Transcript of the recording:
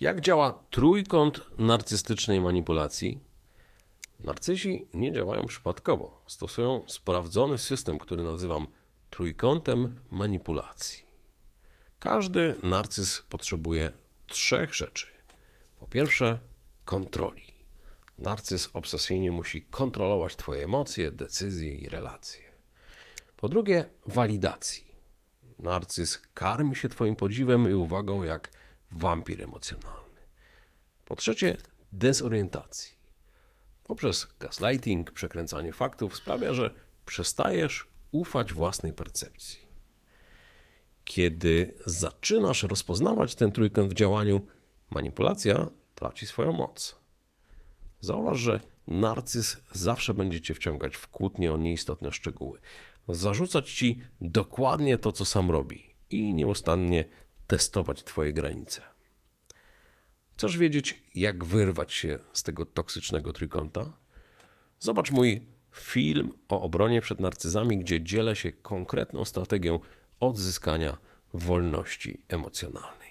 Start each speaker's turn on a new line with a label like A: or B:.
A: Jak działa trójkąt narcystycznej manipulacji? Narcyzi nie działają przypadkowo. Stosują sprawdzony system, który nazywam trójkątem manipulacji. Każdy narcyz potrzebuje trzech rzeczy. Po pierwsze, kontroli. Narcyz obsesyjnie musi kontrolować Twoje emocje, decyzje i relacje. Po drugie, walidacji. Narcyz karmi się Twoim podziwem i uwagą jak wampir emocjonalny. Po trzecie, dezorientacji. Poprzez gaslighting, przekręcanie faktów sprawia, że przestajesz ufać własnej percepcji. Kiedy zaczynasz rozpoznawać ten trójkąt w działaniu, manipulacja traci swoją moc. Zauważ, że narcyz zawsze będzie cię wciągać w kłótnie o nieistotne szczegóły, zarzucać ci dokładnie to, co sam robi i nieustannie testować twoje granice. Chcesz wiedzieć, jak wyrwać się z tego toksycznego trójkąta? Zobacz mój film o obronie przed narcyzami, gdzie dzielę się konkretną strategią odzyskania wolności emocjonalnej.